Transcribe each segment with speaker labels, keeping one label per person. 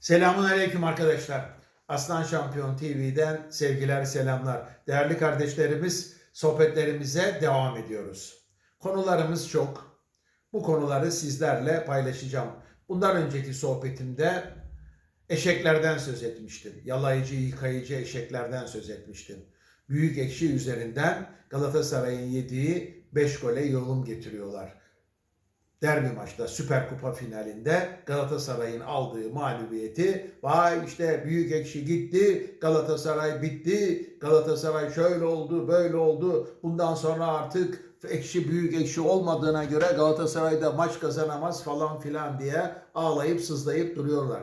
Speaker 1: Selamun Aleyküm arkadaşlar. Aslan Şampiyon TV'den sevgiler, selamlar. Değerli kardeşlerimiz, sohbetlerimize devam ediyoruz. Konularımız çok. Bu konuları sizlerle paylaşacağım. Bundan önceki sohbetimde eşeklerden söz etmiştim. Yalayıcı, yıkayıcı eşeklerden söz etmiştim. Büyük ekşi üzerinden Galatasaray'ın yediği 5 gole yorum getiriyorlar derbi maçta Süper Kupa finalinde Galatasaray'ın aldığı mağlubiyeti vay işte büyük ekşi gitti Galatasaray bitti Galatasaray şöyle oldu böyle oldu bundan sonra artık ekşi büyük ekşi olmadığına göre Galatasaray'da maç kazanamaz falan filan diye ağlayıp sızlayıp duruyorlar.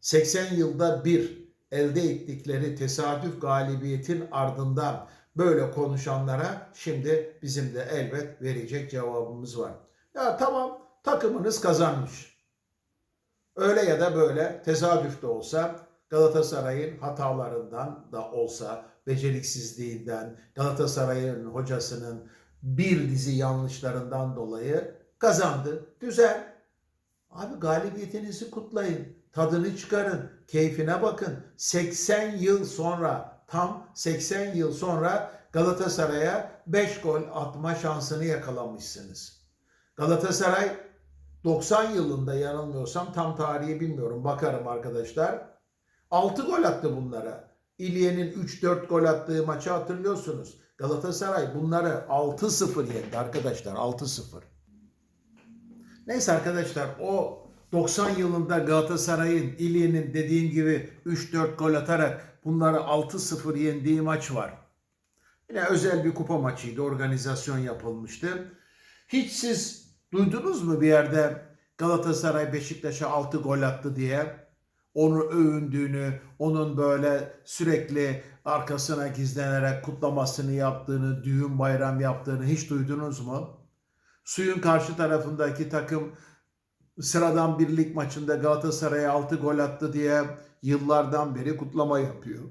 Speaker 1: 80 yılda bir elde ettikleri tesadüf galibiyetin ardından böyle konuşanlara şimdi bizim de elbet verecek cevabımız var. Ya tamam takımınız kazanmış. Öyle ya da böyle tesadüf de olsa Galatasaray'ın hatalarından da olsa beceriksizliğinden Galatasaray'ın hocasının bir dizi yanlışlarından dolayı kazandı. Güzel. Abi galibiyetinizi kutlayın. Tadını çıkarın. Keyfine bakın. 80 yıl sonra tam 80 yıl sonra Galatasaray'a 5 gol atma şansını yakalamışsınız. Galatasaray 90 yılında yanılmıyorsam tam tarihi bilmiyorum bakarım arkadaşlar. 6 gol attı bunlara. İlye'nin 3-4 gol attığı maçı hatırlıyorsunuz. Galatasaray bunları 6-0 yendi arkadaşlar 6-0. Neyse arkadaşlar o 90 yılında Galatasaray'ın İlye'nin dediğim gibi 3-4 gol atarak bunları 6-0 yendiği maç var. Yine özel bir kupa maçıydı. Organizasyon yapılmıştı. Hiç siz duydunuz mu bir yerde Galatasaray Beşiktaş'a 6 gol attı diye? Onu övündüğünü, onun böyle sürekli arkasına gizlenerek kutlamasını yaptığını, düğün bayram yaptığını hiç duydunuz mu? Suyun karşı tarafındaki takım sıradan bir lig maçında Galatasaray'a 6 gol attı diye yıllardan beri kutlama yapıyor.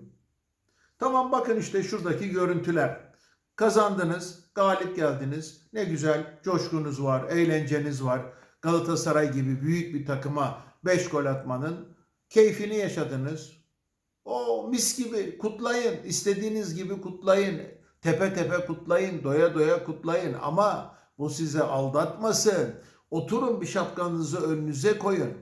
Speaker 1: Tamam bakın işte şuradaki görüntüler. Kazandınız, galip geldiniz. Ne güzel, coşkunuz var, eğlenceniz var. Galatasaray gibi büyük bir takıma 5 gol atmanın keyfini yaşadınız. O mis gibi kutlayın, istediğiniz gibi kutlayın. Tepe tepe kutlayın, doya doya kutlayın ama bu size aldatmasın. Oturun bir şapkanızı önünüze koyun.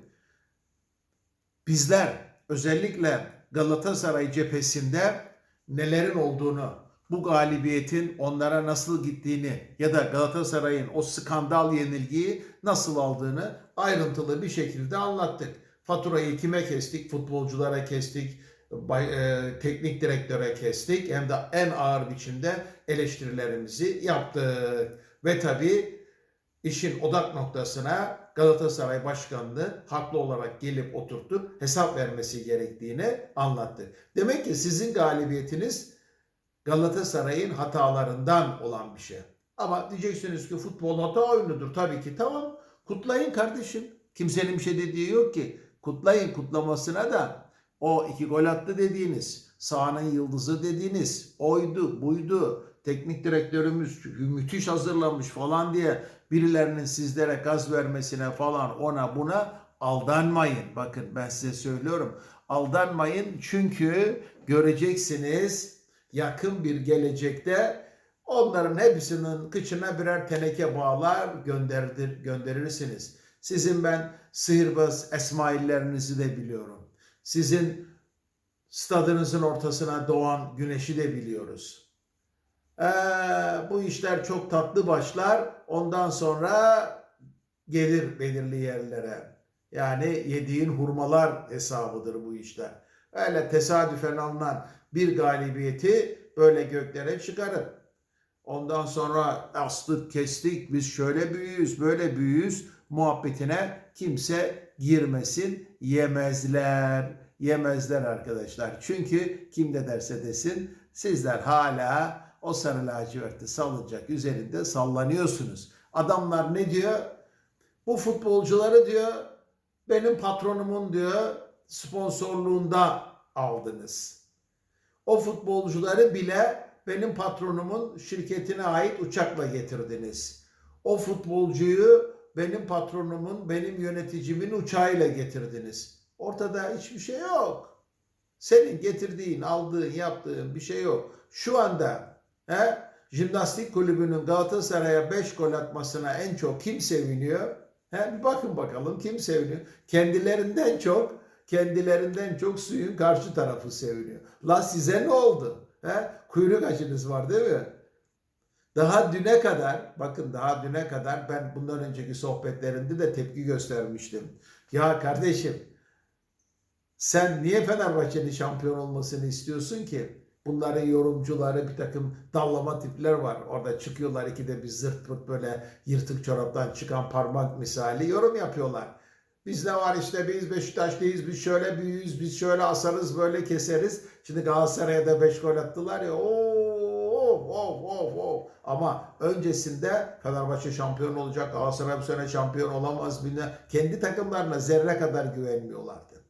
Speaker 1: Bizler özellikle Galatasaray cephesinde nelerin olduğunu, bu galibiyetin onlara nasıl gittiğini ya da Galatasaray'ın o skandal yenilgiyi nasıl aldığını ayrıntılı bir şekilde anlattık. Faturayı kime kestik? Futbolculara kestik, e, teknik direktöre kestik. Hem de en ağır biçimde eleştirilerimizi yaptık. Ve tabii işin odak noktasına Galatasaray Başkanlığı haklı olarak gelip oturttu, hesap vermesi gerektiğini anlattı. Demek ki sizin galibiyetiniz Galatasaray'ın hatalarından olan bir şey. Ama diyeceksiniz ki futbol hata oyunudur. Tabii ki tamam. Kutlayın kardeşim. Kimsenin bir şey dediği yok ki. Kutlayın kutlamasına da o iki gol attı dediğiniz, sahanın yıldızı dediğiniz, oydu, buydu, teknik direktörümüz müthiş hazırlanmış falan diye birilerinin sizlere gaz vermesine falan ona buna aldanmayın. Bakın ben size söylüyorum. Aldanmayın çünkü göreceksiniz yakın bir gelecekte onların hepsinin kıçına birer teneke bağlar gönderir, gönderirsiniz. Sizin ben sihirbaz esmaillerinizi de biliyorum. Sizin stadınızın ortasına doğan güneşi de biliyoruz. Ee, bu işler çok tatlı başlar. Ondan sonra gelir belirli yerlere. Yani yediğin hurmalar hesabıdır bu işler. Öyle tesadüfen alınan bir galibiyeti böyle göklere çıkarıp ondan sonra astık kestik biz şöyle büyüyüz böyle büyüyüz muhabbetine kimse girmesin yemezler yemezler arkadaşlar. Çünkü kim de derse desin sizler hala o sarı lacivertli salıncak üzerinde sallanıyorsunuz. Adamlar ne diyor? Bu futbolcuları diyor benim patronumun diyor sponsorluğunda aldınız. O futbolcuları bile benim patronumun şirketine ait uçakla getirdiniz. O futbolcuyu benim patronumun, benim yöneticimin uçağıyla getirdiniz. Ortada hiçbir şey yok. Senin getirdiğin, aldığın, yaptığın bir şey yok. Şu anda he, jimnastik kulübünün Galatasaray'a 5 gol atmasına en çok kim seviniyor? He, bir bakın bakalım kim seviniyor? Kendilerinden çok, kendilerinden çok suyun karşı tarafı seviniyor. La size ne oldu? He? Kuyruk acınız var değil mi? Daha düne kadar, bakın daha düne kadar ben bundan önceki sohbetlerimde de tepki göstermiştim. Ya kardeşim sen niye Fenerbahçe'nin şampiyon olmasını istiyorsun ki? Bunların yorumcuları bir takım dallama tipler var. Orada çıkıyorlar ikide bir zırt pırt böyle yırtık çoraptan çıkan parmak misali yorum yapıyorlar. Biz ne var işte biz Beşiktaşlıyız, biz şöyle büyüyüz, biz şöyle asarız, böyle keseriz. Şimdi Galatasaray'a da 5 gol attılar ya. Oo, of of of. Ama öncesinde Fenerbahçe şampiyon olacak, Galatasaray bu sene şampiyon olamaz. Bilmem. Kendi takımlarına zerre kadar güvenmiyorlardı.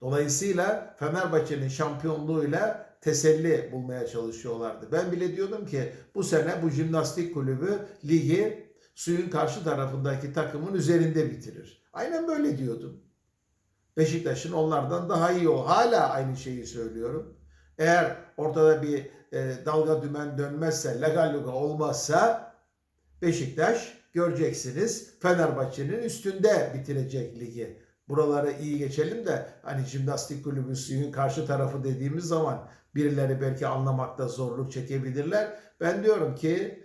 Speaker 1: Dolayısıyla Fenerbahçe'nin şampiyonluğuyla teselli bulmaya çalışıyorlardı. Ben bile diyordum ki bu sene bu jimnastik kulübü ligi suyun karşı tarafındaki takımın üzerinde bitirir. Aynen böyle diyordum. Beşiktaş'ın onlardan daha iyi o. Hala aynı şeyi söylüyorum. Eğer ortada bir e, dalga dümen dönmezse, legal luga olmazsa Beşiktaş göreceksiniz Fenerbahçe'nin üstünde bitirecek ligi. Buraları iyi geçelim de hani jimnastik kulübü suyun karşı tarafı dediğimiz zaman birileri belki anlamakta zorluk çekebilirler. Ben diyorum ki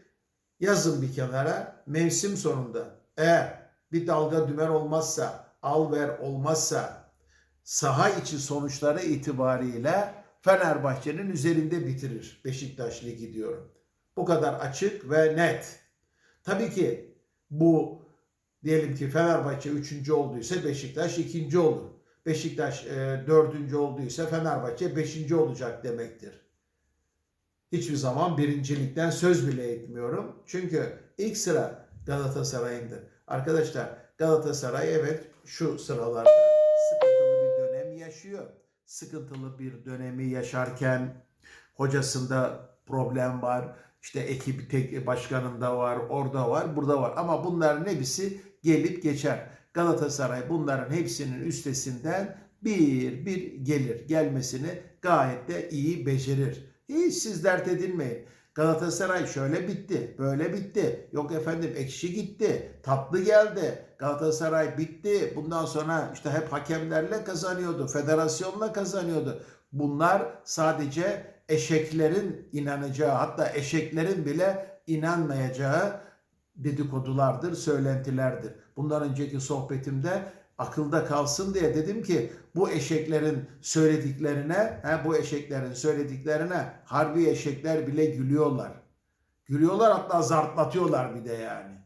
Speaker 1: yazın bir kenara mevsim sonunda eğer bir dalga dümen olmazsa, al ver olmazsa saha içi sonuçları itibariyle Fenerbahçe'nin üzerinde bitirir Beşiktaş Ligi diyorum. Bu kadar açık ve net. Tabii ki bu diyelim ki Fenerbahçe 3. olduysa Beşiktaş 2. olur. Beşiktaş e, 4. olduysa Fenerbahçe 5. olacak demektir. Hiçbir zaman birincilikten söz bile etmiyorum. Çünkü ilk sıra Galatasaray'ındır. Arkadaşlar Galatasaray evet şu sıralarda sıkıntılı bir dönem yaşıyor. Sıkıntılı bir dönemi yaşarken hocasında problem var. İşte ekip tek başkanında var, orada var, burada var. Ama bunların hepsi gelip geçer. Galatasaray bunların hepsinin üstesinden bir bir gelir. Gelmesini gayet de iyi becerir. Hiç siz dert edinmeyin. Galatasaray şöyle bitti, böyle bitti. Yok efendim ekşi gitti, tatlı geldi. Galatasaray bitti. Bundan sonra işte hep hakemlerle kazanıyordu, federasyonla kazanıyordu. Bunlar sadece eşeklerin inanacağı hatta eşeklerin bile inanmayacağı dedikodulardır, söylentilerdir. Bundan önceki sohbetimde akılda kalsın diye dedim ki bu eşeklerin söylediklerine, he, bu eşeklerin söylediklerine harbi eşekler bile gülüyorlar. Gülüyorlar hatta zartlatıyorlar bir de yani.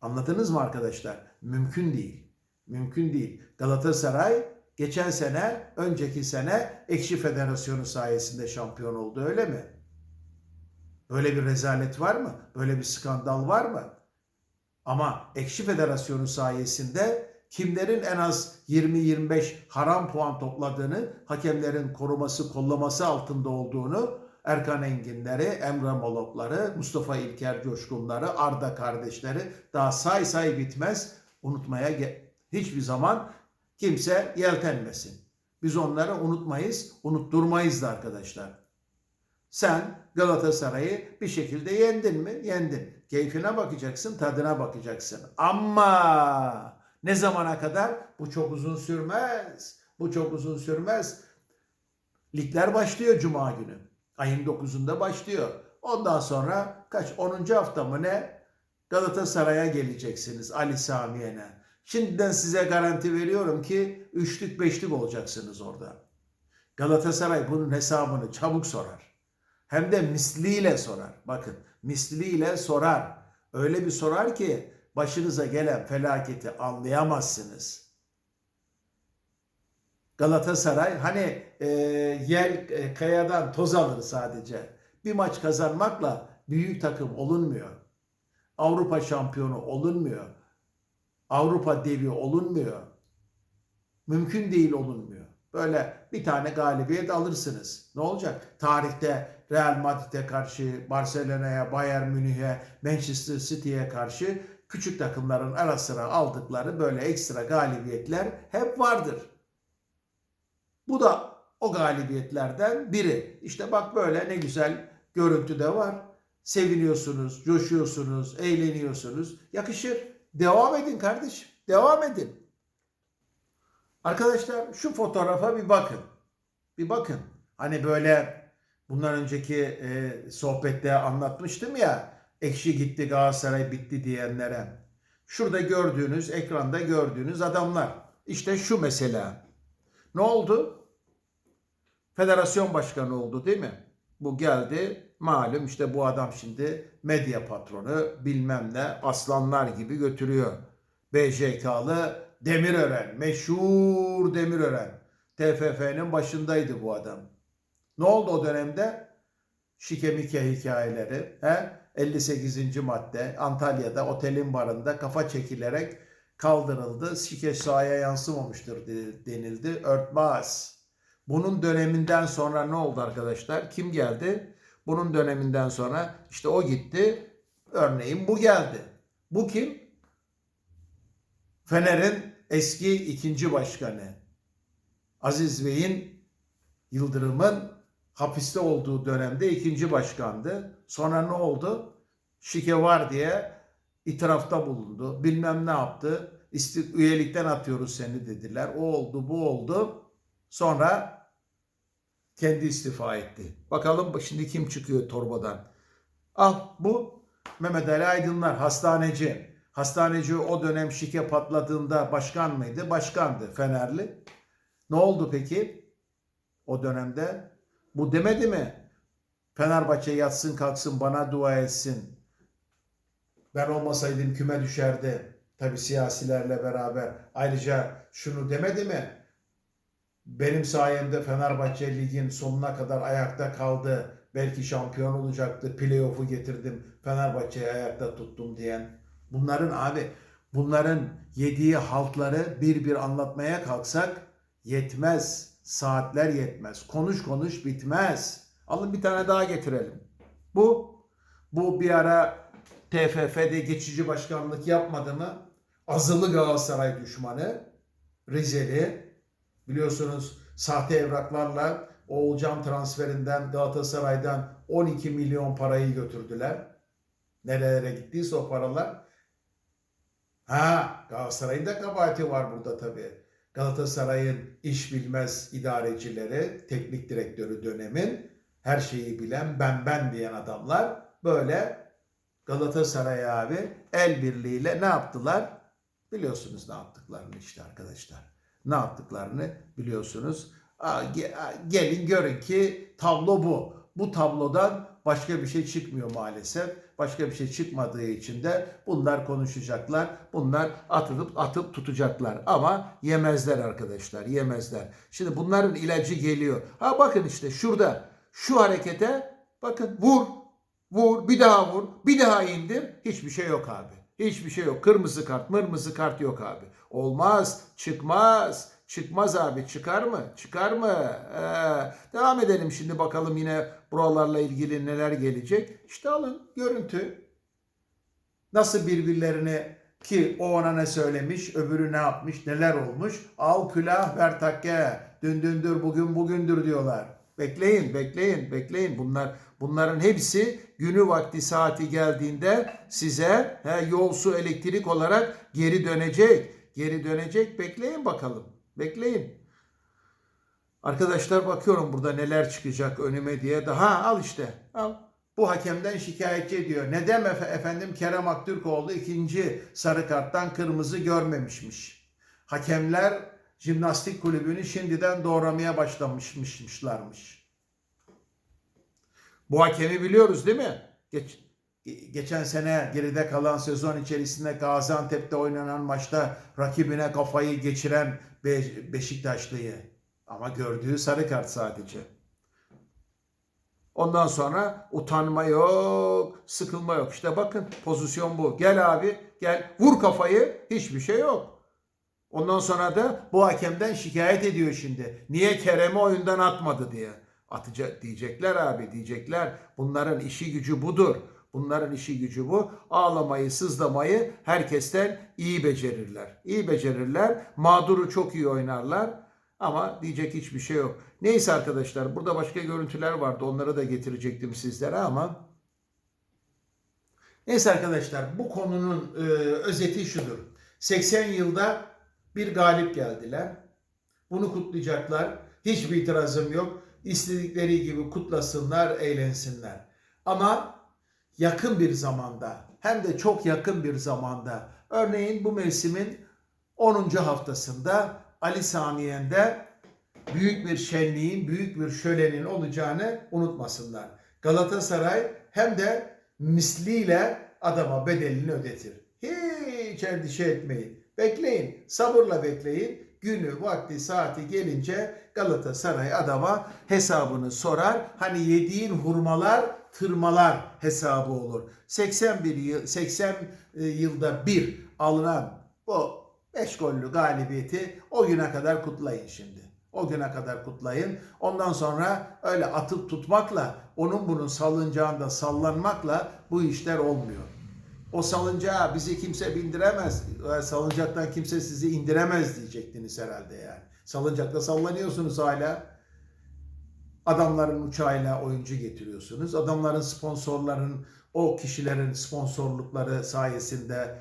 Speaker 1: Anladınız mı arkadaşlar? Mümkün değil. Mümkün değil. Galatasaray geçen sene, önceki sene Ekşi Federasyonu sayesinde şampiyon oldu öyle mi? Böyle bir rezalet var mı? Böyle bir skandal var mı? Ama Ekşi Federasyonu sayesinde kimlerin en az 20-25 haram puan topladığını, hakemlerin koruması, kollaması altında olduğunu Erkan Enginleri, Emre Molokları, Mustafa İlker Coşkunları, Arda kardeşleri daha say say bitmez unutmaya hiçbir zaman kimse yeltenmesin. Biz onları unutmayız, unutturmayız da arkadaşlar. Sen Galatasaray'ı bir şekilde yendin mi? Yendin. Keyfine bakacaksın, tadına bakacaksın. Ama ne zamana kadar? Bu çok uzun sürmez. Bu çok uzun sürmez. Ligler başlıyor Cuma günü. Ayın 9'unda başlıyor. Ondan sonra kaç? 10. hafta mı ne? Galatasaray'a geleceksiniz Ali Samiye'ne. Şimdiden size garanti veriyorum ki üçlük beşlik olacaksınız orada. Galatasaray bunun hesabını çabuk sorar. Hem de misliyle sorar. Bakın misliyle sorar. Öyle bir sorar ki başınıza gelen felaketi anlayamazsınız. Galatasaray hani e, yel e, kayadan toz alır sadece. Bir maç kazanmakla büyük takım olunmuyor. Avrupa şampiyonu olunmuyor. Avrupa devi olunmuyor. Mümkün değil olunmuyor. Böyle bir tane galibiyet alırsınız. Ne olacak? Tarihte Real Madrid'e karşı, Barcelona'ya, Bayern Münih'e, Manchester City'ye karşı küçük takımların ara sıra aldıkları böyle ekstra galibiyetler hep vardır. Bu da o galibiyetlerden biri. İşte bak böyle ne güzel görüntü de var. Seviniyorsunuz, coşuyorsunuz, eğleniyorsunuz. Yakışır. Devam edin kardeşim. Devam edin. Arkadaşlar şu fotoğrafa bir bakın. Bir bakın. Hani böyle bundan önceki e, sohbette anlatmıştım ya. Ekşi gitti Galatasaray bitti diyenlere. Şurada gördüğünüz, ekranda gördüğünüz adamlar. İşte şu mesela. Ne oldu? Federasyon başkanı oldu değil mi? Bu geldi. Malum işte bu adam şimdi medya patronu bilmem ne aslanlar gibi götürüyor. BJK'lı Demirören, meşhur Demirören. TFF'nin başındaydı bu adam. Ne oldu o dönemde? Şikemike hikayeleri. He? 58. madde Antalya'da otelin barında kafa çekilerek kaldırıldı. Şike sahaya yansımamıştır de- denildi. Örtmez. Bunun döneminden sonra ne oldu arkadaşlar? Kim geldi? Bunun döneminden sonra işte o gitti. Örneğin bu geldi. Bu kim? Fener'in eski ikinci başkanı. Aziz Bey'in Yıldırım'ın hapiste olduğu dönemde ikinci başkandı. Sonra ne oldu? Şike var diye itirafta bulundu. Bilmem ne yaptı. İsti- üyelikten atıyoruz seni dediler. O oldu, bu oldu. Sonra kendi istifa etti. Bakalım şimdi kim çıkıyor torbadan. Al bu Mehmet Ali Aydınlar hastaneci. Hastaneci o dönem şike patladığında başkan mıydı? Başkandı Fenerli. Ne oldu peki? O dönemde bu demedi mi? Fenerbahçe yatsın kalksın bana dua etsin. Ben olmasaydım küme düşerdi. Tabi siyasilerle beraber. Ayrıca şunu demedi mi? Benim sayemde Fenerbahçe ligin sonuna kadar ayakta kaldı. Belki şampiyon olacaktı. Playoff'u getirdim. Fenerbahçe'yi ayakta tuttum diyen. Bunların abi bunların yediği haltları bir bir anlatmaya kalksak yetmez. Saatler yetmez. Konuş konuş bitmez. Alın bir tane daha getirelim. Bu bu bir ara TFF'de geçici başkanlık yapmadı mı? Azılı Galatasaray düşmanı Rizeli biliyorsunuz sahte evraklarla Oğulcan transferinden Galatasaray'dan 12 milyon parayı götürdüler. Nerelere gittiyse o paralar. Ha Galatasaray'ın da kabahati var burada tabii. Galatasaray'ın iş bilmez idarecileri, teknik direktörü dönemin her şeyi bilen ben ben diyen adamlar böyle Galatasaray abi el birliğiyle ne yaptılar? Biliyorsunuz ne yaptıklarını işte arkadaşlar. Ne yaptıklarını biliyorsunuz. Gelin görün ki tablo bu. Bu tablodan başka bir şey çıkmıyor maalesef. Başka bir şey çıkmadığı için de bunlar konuşacaklar. Bunlar atılıp atıp tutacaklar. Ama yemezler arkadaşlar, yemezler. Şimdi bunların ilacı geliyor. Ha bakın işte şurada şu harekete bakın vur, vur, bir daha vur, bir daha indir. Hiçbir şey yok abi. Hiçbir şey yok. Kırmızı kart, mırmızı kart yok abi. Olmaz, çıkmaz. Çıkmaz abi. Çıkar mı? Çıkar mı? Ee, devam edelim şimdi bakalım yine buralarla ilgili neler gelecek. İşte alın görüntü. Nasıl birbirlerini ki o ona ne söylemiş, öbürü ne yapmış, neler olmuş. Al külah ver takke. Dün dündür, bugün bugündür diyorlar. Bekleyin, bekleyin, bekleyin. Bunlar bunların hepsi günü vakti saati geldiğinde size he, yol su elektrik olarak geri dönecek. Geri dönecek. Bekleyin bakalım. Bekleyin. Arkadaşlar bakıyorum burada neler çıkacak önüme diye. Daha al işte. Al. Bu hakemden şikayetçi ediyor. Neden efe- efendim Kerem Aktürkoğlu ikinci sarı karttan kırmızı görmemişmiş. Hakemler jimnastik kulübünü şimdiden doğramaya başlamışmışlarmış. Bu hakemi biliyoruz değil mi? Geç, geçen sene geride kalan sezon içerisinde Gaziantep'te oynanan maçta rakibine kafayı geçiren Be- Beşiktaşlıyı. Ama gördüğü sarı kart sadece. Ondan sonra utanma yok, sıkılma yok. İşte bakın pozisyon bu. Gel abi gel vur kafayı hiçbir şey yok. Ondan sonra da bu hakemden şikayet ediyor şimdi. Niye Kerem'i oyundan atmadı diye. Atacak diyecekler abi diyecekler. Bunların işi gücü budur. Bunların işi gücü bu. Ağlamayı, sızlamayı herkesten iyi becerirler. İyi becerirler. Mağduru çok iyi oynarlar. Ama diyecek hiçbir şey yok. Neyse arkadaşlar burada başka görüntüler vardı. Onları da getirecektim sizlere ama Neyse arkadaşlar bu konunun e, özeti şudur. 80 yılda bir galip geldiler. Bunu kutlayacaklar. Hiçbir itirazım yok. İstedikleri gibi kutlasınlar, eğlensinler. Ama yakın bir zamanda hem de çok yakın bir zamanda örneğin bu mevsimin 10. haftasında Ali Saniye'nde büyük bir şenliğin, büyük bir şölenin olacağını unutmasınlar. Galatasaray hem de misliyle adama bedelini ödetir. Hiç endişe etmeyin. Bekleyin, sabırla bekleyin. Günü, vakti, saati gelince Galatasaray adama hesabını sorar. Hani yediğin hurmalar, tırmalar hesabı olur. 81 yıl, 80 yılda bir alınan bu 5 gollü galibiyeti o güne kadar kutlayın şimdi. O güne kadar kutlayın. Ondan sonra öyle atıp tutmakla, onun bunun salıncağında sallanmakla bu işler olmuyor. O salıncağa bizi kimse bindiremez. e, Salıncaktan kimse sizi indiremez diyecektiniz herhalde yani. Salıncakta sallanıyorsunuz hala. Adamların uçağıyla oyuncu getiriyorsunuz. Adamların sponsorların, o kişilerin sponsorlukları sayesinde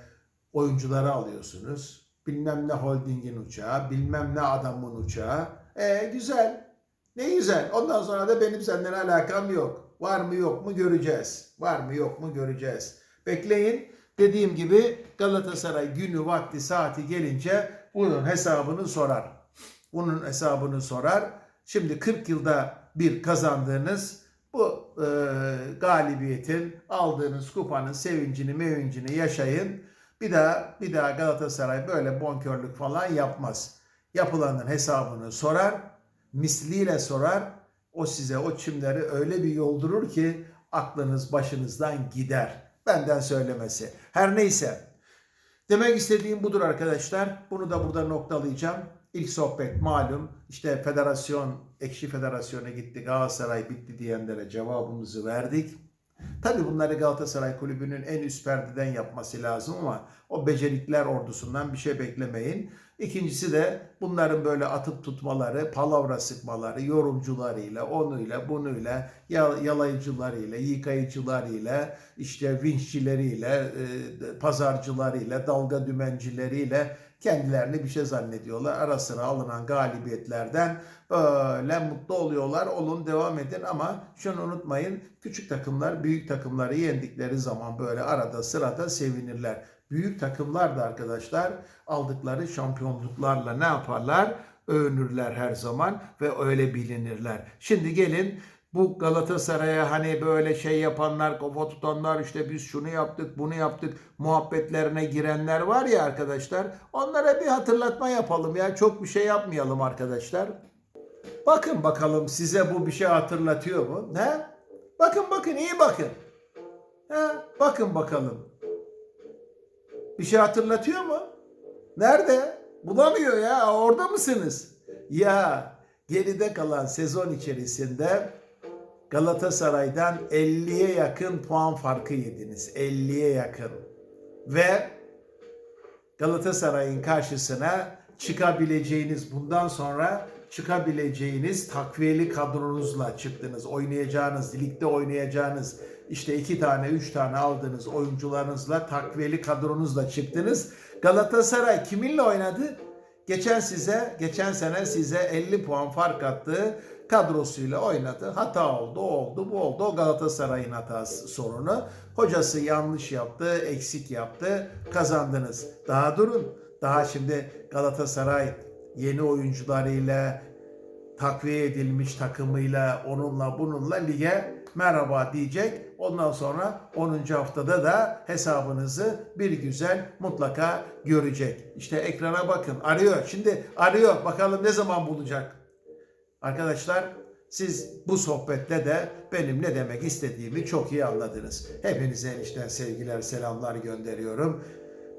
Speaker 1: oyuncuları alıyorsunuz. Bilmem ne holdingin uçağı, bilmem ne adamın uçağı. E güzel. Ne güzel. Ondan sonra da benim senden alakam yok. Var mı yok mu göreceğiz. Var mı yok mu göreceğiz. Bekleyin. Dediğim gibi Galatasaray günü, vakti, saati gelince bunun hesabını sorar. Bunun hesabını sorar. Şimdi 40 yılda bir kazandığınız bu e, galibiyetin, aldığınız kupanın sevincini, mevincini yaşayın. Bir daha bir daha Galatasaray böyle bonkörlük falan yapmaz. Yapılanın hesabını sorar, misliyle sorar. O size o çimleri öyle bir yoldurur ki aklınız başınızdan gider. Benden söylemesi. Her neyse. Demek istediğim budur arkadaşlar. Bunu da burada noktalayacağım. İlk sohbet malum işte federasyon, ekşi federasyona gitti, Galatasaray bitti diyenlere cevabımızı verdik. Tabii bunları Galatasaray Kulübü'nün en üst perdeden yapması lazım ama o becerikler ordusundan bir şey beklemeyin. İkincisi de bunların böyle atıp tutmaları, palavra sıkmaları, yorumcularıyla, onuyla, bunuyla, yal- yalayıcılarıyla, yıkayıcılarıyla, işte vinççileriyle, e, pazarcılarıyla, dalga dümencileriyle kendilerini bir şey zannediyorlar. Ara sıra alınan galibiyetlerden böyle mutlu oluyorlar. Olun devam edin ama şunu unutmayın. Küçük takımlar büyük takımları yendikleri zaman böyle arada sırada sevinirler. Büyük takımlar da arkadaşlar aldıkları şampiyonluklarla ne yaparlar? Övünürler her zaman ve öyle bilinirler. Şimdi gelin bu Galatasaray'a hani böyle şey yapanlar, kafa tutanlar işte biz şunu yaptık, bunu yaptık muhabbetlerine girenler var ya arkadaşlar. Onlara bir hatırlatma yapalım ya. Çok bir şey yapmayalım arkadaşlar. Bakın bakalım size bu bir şey hatırlatıyor mu? Ne? Bakın bakın iyi bakın. He? Bakın bakalım. Bir şey hatırlatıyor mu? Nerede? Bulamıyor ya. Orada mısınız? Ya geride kalan sezon içerisinde Galatasaray'dan 50'ye yakın puan farkı yediniz. 50'ye yakın. Ve Galatasaray'ın karşısına çıkabileceğiniz bundan sonra çıkabileceğiniz takviyeli kadronuzla çıktınız. Oynayacağınız, ligde oynayacağınız işte iki tane, üç tane aldığınız oyuncularınızla takviyeli kadronuzla çıktınız. Galatasaray kiminle oynadı? Geçen size, geçen sene size 50 puan fark attı kadrosuyla oynadı. Hata oldu, o oldu, bu oldu. O Galatasaray'ın hatası sorunu. Hocası yanlış yaptı, eksik yaptı. Kazandınız. Daha durun. Daha şimdi Galatasaray yeni oyuncularıyla takviye edilmiş takımıyla onunla bununla lige merhaba diyecek. Ondan sonra 10. haftada da hesabınızı bir güzel mutlaka görecek. İşte ekrana bakın. Arıyor. Şimdi arıyor. Bakalım ne zaman bulacak. Arkadaşlar siz bu sohbette de benim ne demek istediğimi çok iyi anladınız. Hepinize enişten sevgiler, selamlar gönderiyorum.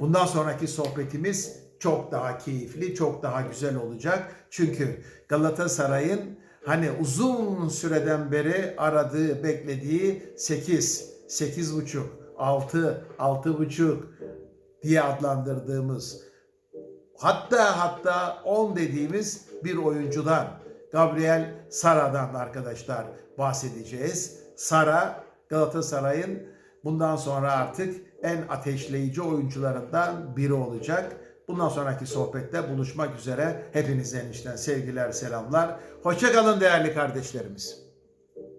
Speaker 1: Bundan sonraki sohbetimiz çok daha keyifli, çok daha güzel olacak. Çünkü Galatasaray'ın hani uzun süreden beri aradığı, beklediği 8 8.5, 6, 6.5 diye adlandırdığımız hatta hatta 10 dediğimiz bir oyuncudan Gabriel Sara'dan arkadaşlar bahsedeceğiz. Sara Galatasaray'ın bundan sonra artık en ateşleyici oyuncularından biri olacak. Bundan sonraki sohbette buluşmak üzere. Hepinize enişten sevgiler, selamlar. Hoşçakalın değerli kardeşlerimiz.